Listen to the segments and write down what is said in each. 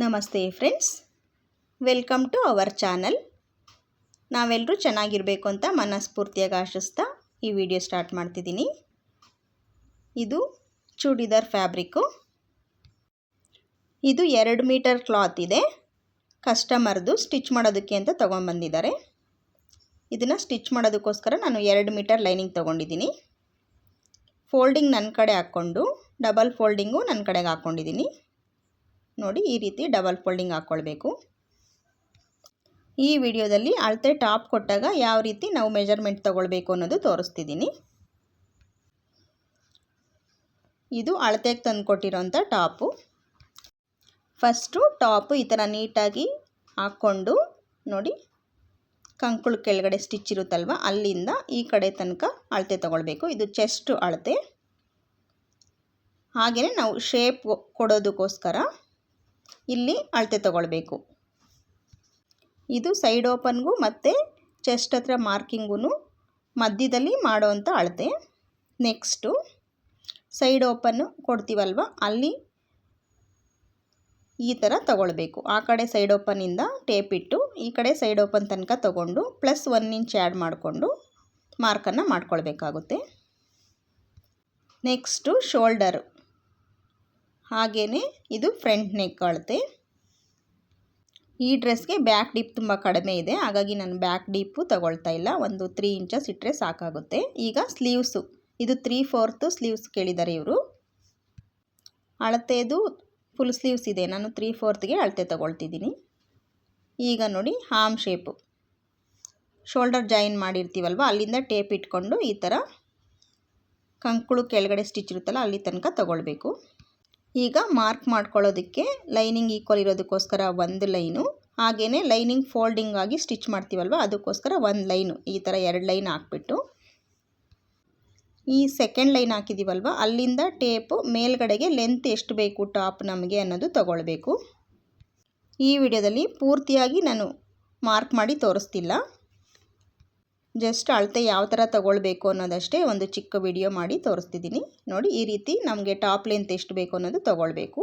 ನಮಸ್ತೆ friends welcome to our channel ನಾವೆಲ್ಲರೂ ಚೆನ್ನಾಗಿರಬೇಕು ಅಂತ ಮನಸ್ಫೂರ್ತಿಯಾಗಿ ಆಶಿಸ್ತಾ ಈ ವಿಡಿಯೋ ಸ್ಟಾರ್ಟ್ ಮಾಡ್ತಿದ್ದೀನಿ. ಇದು ಚೂಡಿದಾರ್ ಫ್ಯಾಬ್ರಿಕ್ಕು ಇದು ಎರಡು ಮೀಟರ್ ಕ್ಲಾತ್ ಇದೆ. ಕಸ್ಟಮರ್ದು ಸ್ಟಿಚ್ ಮಾಡೋದಕ್ಕೆ ಅಂತ ತೊಗೊಂಬಂದಿದ್ದಾರೆ ಇದನ್ನು ಸ್ಟಿಚ್ ಮಾಡೋದಕ್ಕೋಸ್ಕರ ನಾನು ಎರಡು ಮೀಟರ್ ಲೈನಿಂಗ್ ತೊಗೊಂಡಿದ್ದೀನಿ. ಫೋಲ್ಡಿಂಗ್ ನನ್ನ ಕಡೆ ಹಾಕ್ಕೊಂಡು ಡಬಲ್ ಫೋಲ್ಡಿಂಗು ನನ್ನ ಕಡೆಗೆ ಹಾಕ್ಕೊಂಡಿದ್ದೀನಿ. ನೋಡಿ ಈ ರೀತಿ ಡಬಲ್ ಫೋಲ್ಡಿಂಗ್ ಹಾಕ್ಕೊಳ್ಬೇಕು. ಈ ವಿಡಿಯೋದಲ್ಲಿ ಅಳತೆ ಟಾಪ್ ಕೊಟ್ಟಾಗ ಯಾವ ರೀತಿ ನಾವು ಮೆಜರ್ಮೆಂಟ್ ತೊಗೊಳ್ಬೇಕು ಅನ್ನೋದು ತೋರಿಸ್ತಿದ್ದೀನಿ. ಇದು ಅಳತೆಗೆ ತಂದು ಕೊಟ್ಟಿರೋಂಥ ಟಾಪು. ಫಸ್ಟು ಟಾಪು ಈ ಥರ ನೀಟಾಗಿ ಹಾಕ್ಕೊಂಡು ನೋಡಿ ಕಂಕುಳು ಕೆಳಗಡೆ ಸ್ಟಿಚ್ ಇರುತ್ತಲ್ವ ಅಲ್ಲಿಂದ ಈ ಕಡೆ ತನಕ ಅಳತೆ ತೊಗೊಳ್ಬೇಕು. ಇದು ಚೆಸ್ಟು ಅಳತೆ. ಹಾಗೆಯೇ ನಾವು ಶೇಪ್ ಕೊಡೋದಕ್ಕೋಸ್ಕರ ಇಲ್ಲಿ ಅಳತೆ ತಗೊಳ್ಬೇಕು. ಇದು ಸೈಡ್ ಓಪನ್ಗೂ ಮತ್ತು ಚೆಸ್ಟ್ ಹತ್ರ ಮಾರ್ಕಿಂಗೂ ಮಧ್ಯದಲ್ಲಿ ಮಾಡೋವಂಥ ಅಳತೆ. ನೆಕ್ಸ್ಟು ಸೈಡ್ ಓಪನ್ನು ಕೊಡ್ತೀವಲ್ವ? ಅಲ್ಲಿ ಈ ಥರ ತಗೊಳ್ಬೇಕು. ಆ ಕಡೆ ಸೈಡ್ ಓಪನಿಂದ ಟೇಪ್ ಇಟ್ಟು ಈ ಕಡೆ ಸೈಡ್ ಓಪನ್ ತನಕ ತಗೊಂಡು ಪ್ಲಸ್ ಒನ್ ಇಂಚ್ ಆ್ಯಡ್ ಮಾಡಿಕೊಂಡು ಮಾರ್ಕನ್ನು ಮಾಡ್ಕೊಳ್ಬೇಕಾಗುತ್ತೆ. Next shoulder. ಹಾಗೆಯೇ ಇದು ಫ್ರಂಟ್ ನೆಕ್ ಅಳತೆ. ಈ ಡ್ರೆಸ್ಗೆ ಬ್ಯಾಕ್ ಡೀಪ್ ತುಂಬ ಕಡಿಮೆ ಇದೆ. ಹಾಗಾಗಿ ನಾನು ಬ್ಯಾಕ್ ಡೀಪು ತಗೊಳ್ತಾ ಇಲ್ಲ. ಒಂದು ತ್ರೀ ಇಂಚಸ್ ಇಟ್ಟರೆ ಸಾಕಾಗುತ್ತೆ. ಈಗ ಸ್ಲೀವ್ಸು ಇದು ತ್ರೀ ಫೋರ್ತು ಸ್ಲೀವ್ಸ್ ಕೇಳಿದ್ದಾರೆ ಇವರು. ಅಳತೆದು ಫುಲ್ ಸ್ಲೀವ್ಸ್ ಇದೆ. ನಾನು ತ್ರೀ ಫೋರ್ತ್ಗೆ ಅಳತೆ ತಗೊಳ್ತಿದ್ದೀನಿ. ಈಗ ನೋಡಿ ಹಾಮ್ ಶೇಪು ಶೋಲ್ಡರ್ ಜಾಯಿನ್ ಮಾಡಿರ್ತೀವಲ್ವ? ಅಲ್ಲಿಂದ ಟೇಪ್ ಇಟ್ಕೊಂಡು ಈ ಥರ ಕಂಕುಳು ಕೆಳಗಡೆ ಸ್ಟಿಚ್ ಇರುತ್ತಲ್ಲ, ಅಲ್ಲಿ ತನಕ ತೊಗೊಳ್ಬೇಕು. ಈಗ ಮಾರ್ಕ್ ಮಾಡ್ಕೊಳ್ಳೋದಕ್ಕೆ ಲೈನಿಂಗ್ ಈಕ್ವಲ್ ಇರೋದಕ್ಕೋಸ್ಕರ ಒಂದು ಲೈನು ಹಾಗೆಯೇ ಲೈನಿಂಗ್ ಫೋಲ್ಡಿಂಗ್ ಆಗಿ ಸ್ಟಿಚ್ ಮಾಡ್ತೀವಲ್ವ, ಅದಕ್ಕೋಸ್ಕರ ಒಂದು ಲೈನು, ಈ ಥರ ಎರಡು ಲೈನ್ ಹಾಕ್ಬಿಟ್ಟು. ಈ ಸೆಕೆಂಡ್ ಲೈನ್ ಹಾಕಿದ್ದೀವಲ್ವ ಅಲ್ಲಿಂದ ಟೇಪು ಮೇಲ್ಗಡೆಗೆ ಲೆಂತ್ ಎಷ್ಟು ಬೇಕು, ಟಾಪ್ ನಮಗೆ ಅನ್ನೋದು ತಗೊಳ್ಬೇಕು. ಈ ವಿಡಿಯೋದಲ್ಲಿ ಪೂರ್ತಿಯಾಗಿ ನಾನು ಮಾರ್ಕ್ ಮಾಡಿ ತೋರಿಸ್ತಿಲ್ಲ. ಜಸ್ಟ್ ಅಳತೆ ಯಾವ ಥರ ತಗೊಳ್ಬೇಕು ಅನ್ನೋದಷ್ಟೇ ಒಂದು ಚಿಕ್ಕ ವಿಡಿಯೋ ಮಾಡಿ ತೋರಿಸ್ತಿದ್ದೀನಿ. ನೋಡಿ, ಈ ರೀತಿ ನಮಗೆ ಟಾಪ್ ಲೆಂತ್ ಎಷ್ಟು ಬೇಕು ಅನ್ನೋದು ತೊಗೊಳ್ಬೇಕು.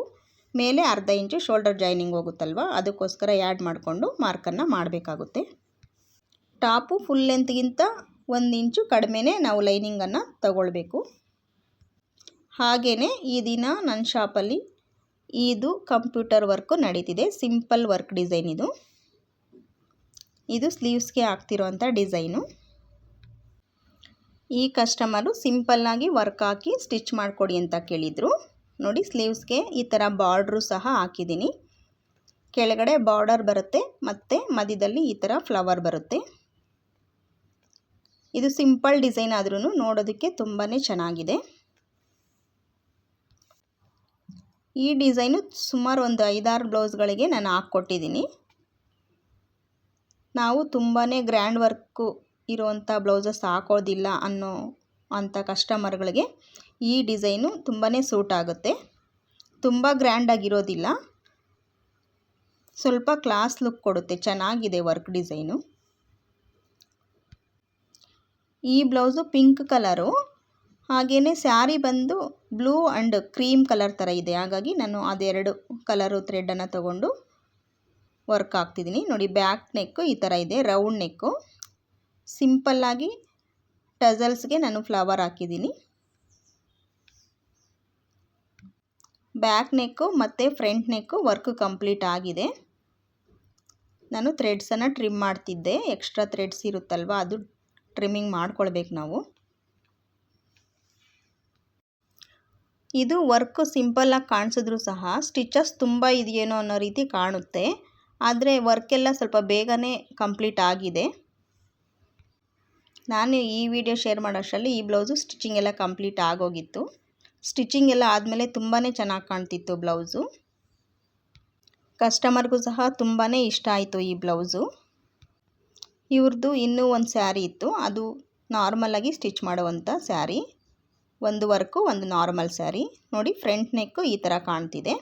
ಮೇಲೆ ಅರ್ಧ ಇಂಚು ಶೋಲ್ಡರ್ ಜಾಯ್ನಿಂಗ್ ಹೋಗುತ್ತಲ್ವ? ಅದಕ್ಕೋಸ್ಕರ ಆ್ಯಡ್ ಮಾಡಿಕೊಂಡು ಮಾರ್ಕನ್ನು ಮಾಡಬೇಕಾಗುತ್ತೆ. ಟಾಪು ಫುಲ್ ಲೆಂತ್ಗಿಂತ ಒಂದು ಇಂಚು ಕಡಿಮೆನೇ ನಾವು ಲೈನಿಂಗನ್ನು ತಗೊಳ್ಬೇಕು. ಹಾಗೆಯೇ ಈ ದಿನ ನನ್ನ ಶಾಪಲ್ಲಿ ಇದು ಕಂಪ್ಯೂಟರ್ ವರ್ಕು ನಡೀತಿದೆ. ಸಿಂಪಲ್ ವರ್ಕ್ ಡಿಸೈನ್ ಇದು. ಇದು ಸ್ಲೀವ್ಸ್ಗೆ ಹಾಕ್ತಿರೋಂಥ ಡಿಸೈನು. ಈ ಕಸ್ಟಮರು ಸಿಂಪಲ್ಲಾಗಿ ವರ್ಕ್ ಹಾಕಿ ಸ್ಟಿಚ್ ಮಾಡಿಕೊಡಿ ಅಂತ ಕೇಳಿದರು. ನೋಡಿ, ಸ್ಲೀವ್ಸ್ಗೆ ಈ ಥರ ಬಾರ್ಡ್ರು ಸಹ ಹಾಕಿದ್ದೀನಿ. ಕೆಳಗಡೆ ಬಾರ್ಡರ್ ಬರುತ್ತೆ, ಮತ್ತು ಮಧ್ಯದಲ್ಲಿ ಈ ಥರ ಫ್ಲವರ್ ಬರುತ್ತೆ. ಇದು ಸಿಂಪಲ್ ಡಿಸೈನ್ ಆದ್ರೂ ನೋಡೋದಕ್ಕೆ ತುಂಬಾ ಚೆನ್ನಾಗಿದೆ. ಈ ಡಿಸೈನು ಸುಮಾರು ಒಂದು ಐದಾರು ಬ್ಲೌಸ್ಗಳಿಗೆ ನಾನು ಹಾಕ್ಕೊಟ್ಟಿದ್ದೀನಿ. ನಾವು ತುಂಬಾ ಗ್ರ್ಯಾಂಡ್ ವರ್ಕು ಇರುವಂಥ ಬ್ಲೌಸಸ್ ಹಾಕೋದಿಲ್ಲ ಅನ್ನೋ ಅಂಥ ಕಸ್ಟಮರ್ಗಳಿಗೆ ಈ ಡಿಸೈನು ತುಂಬಾ ಸೂಟ್ ಆಗುತ್ತೆ. ತುಂಬ ಗ್ರ್ಯಾಂಡಾಗಿರೋದಿಲ್ಲ ಸ್ವಲ್ಪ ಕ್ಲಾಸ್ ಲುಕ್ ಕೊಡುತ್ತೆ, ಚೆನ್ನಾಗಿದೆ ವರ್ಕ್ ಡಿಸೈನು. ಈ ಬ್ಲೌಸು ಪಿಂಕ್ ಕಲರು ಹಾಗೆಯೇ ಸ್ಯಾರಿ ಬಂದು ಬ್ಲೂ ಆ್ಯಂಡ್ ಕ್ರೀಮ್ ಕಲರ್ ಥರ ಇದೆ. ಹಾಗಾಗಿ ನಾನು ಅದೆರಡು ಕಲರು ಥ್ರೆಡನ್ನು ತೊಗೊಂಡು ವರ್ಕ್ ಹಾಕ್ತಿದ್ದೀನಿ. ನೋಡಿ, ಬ್ಯಾಕ್ ನೆಕ್ಕು ಈ ಥರ ಇದೆ. Round neck. ಸಿಂಪಲ್ಲಾಗಿ ಟಜಲ್ಸ್ಗೆ ನಾನು ಫ್ಲವರ್ ಹಾಕಿದ್ದೀನಿ. ಬ್ಯಾಕ್ ನೆಕ್ಕು ಮತ್ತು ಫ್ರಂಟ್ ನೆಕ್ಕು ವರ್ಕ್ ಕಂಪ್ಲೀಟ್ ಆಗಿದೆ. ನಾನು ಥ್ರೆಡ್ಸನ್ನು ಟ್ರಿಮ್ ಮಾಡ್ತಿದ್ದೆ. ಎಕ್ಸ್ಟ್ರಾ ಥ್ರೆಡ್ಸ್ ಇರುತ್ತಲ್ವ, ಅದು ಟ್ರಿಮ್ಮಿಂಗ್ ಮಾಡ್ಕೊಳ್ಬೇಕು ನಾವು. ಇದು ವರ್ಕ್ ಸಿಂಪಲ್ಲಾಗಿ ಕಾಣಿಸಿದ್ರೂ ಸಹ ಸ್ಟಿಚಸ್ ತುಂಬ ಇದೆಯೇನೋ ಅನ್ನೋ ರೀತಿ ಕಾಣುತ್ತೆ. ಆದರೆ ವರ್ಕೆಲ್ಲ ಸ್ವಲ್ಪ ಬೇಗನೆ ಕಂಪ್ಲೀಟ್ ಆಗಿದೆ. ನಾನು ಈ ವಿಡಿಯೋ ಶೇರ್ ಮಾಡೋಷ್ಟರಲ್ಲಿ ಈ ಬ್ಲೌಸು ಸ್ಟಿಚಿಂಗ್ ಎಲ್ಲ ಕಂಪ್ಲೀಟ್ ಆಗೋಗಿತ್ತು. ಸ್ಟಿಚಿಂಗ್ ಎಲ್ಲ ಆದಮೇಲೆ ತುಂಬಾ ಚೆನ್ನಾಗಿ ಕಾಣ್ತಿತ್ತು ಬ್ಲೌಸು ಕಸ್ಟಮರ್ಗೂ ಸಹ ತುಂಬಾ ಇಷ್ಟ ಆಯಿತು ಈ ಬ್ಲೌಸು ಇವ್ರದ್ದು ಇನ್ನೂ ಒಂದು ಸ್ಯಾರಿ ಇತ್ತು. ಅದು ನಾರ್ಮಲಾಗಿ ಸ್ಟಿಚ್ ಮಾಡುವಂಥ ಸ್ಯಾರಿ ಒಂದು ವರ್ಕು ಒಂದು ನಾರ್ಮಲ್ ಸ್ಯಾರಿ ನೋಡಿ ಫ್ರಂಟ್ ನೆಕ್ಕು ಈ ಥರ ಕಾಣ್ತಿದೆ.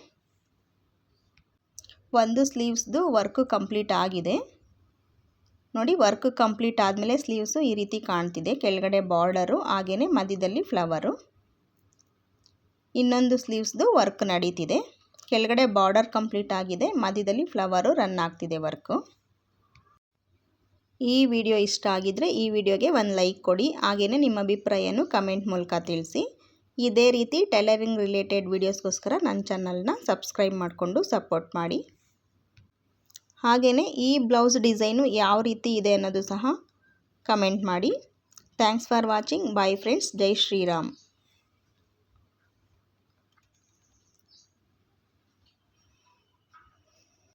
ಒಂದು ಸ್ಲೀವ್ಸ್ದು ವರ್ಕು ಕಂಪ್ಲೀಟ್ ಆಗಿದೆ. ನೋಡಿ, ವರ್ಕ್ ಕಂಪ್ಲೀಟ್ ಆದಮೇಲೆ ಸ್ಲೀವ್ಸು ಈ ರೀತಿ ಕಾಣ್ತಿದೆ. ಕೆಳಗಡೆ ಬಾರ್ಡರು ಹಾಗೆಯೇ ಮಧ್ಯದಲ್ಲಿ ಫ್ಲವರು. ಇನ್ನೊಂದು ಸ್ಲೀವ್ಸ್ದು ವರ್ಕ್ ನಡೀತಿದೆ. ಕೆಳಗಡೆ ಬಾರ್ಡರ್ ಕಂಪ್ಲೀಟ್ ಆಗಿದೆ, ಮಧ್ಯದಲ್ಲಿ ಫ್ಲವರು ರನ್ ಆಗ್ತಿದೆ ವರ್ಕು. ಈ ವಿಡಿಯೋ ಇಷ್ಟ ಆಗಿದ್ರೆ ಈ ವಿಡಿಯೋಗೆ ಒಂದು ಲೈಕ್ ಕೊಡಿ ಹಾಗೆಯೇ ನಿಮ್ಮ ಅಭಿಪ್ರಾಯನೂ ಕಮೆಂಟ್ ಮೂಲಕ ತಿಳಿಸಿ. ಇದೇ ರೀತಿ ಟೈಲರಿಂಗ್ ರಿಲೇಟೆಡ್ ವೀಡಿಯೋಸ್ಗೋಸ್ಕರ ನನ್ನ ಚಾನಲ್ನ ಸಬ್ಸ್ಕ್ರೈಬ್ ಮಾಡಿಕೊಂಡು ಸಪೋರ್ಟ್ ಮಾಡಿ. ಹಾಗೆಯೇ ಈ ಬ್ಲೌಸ್ ಡಿಸೈನು ಯಾವ ರೀತಿ ಇದೆ ಅನ್ನೋದು ಸಹ ಕಮೆಂಟ್ ಮಾಡಿ. Thanks for watching. Bye friends. Jai Shriram.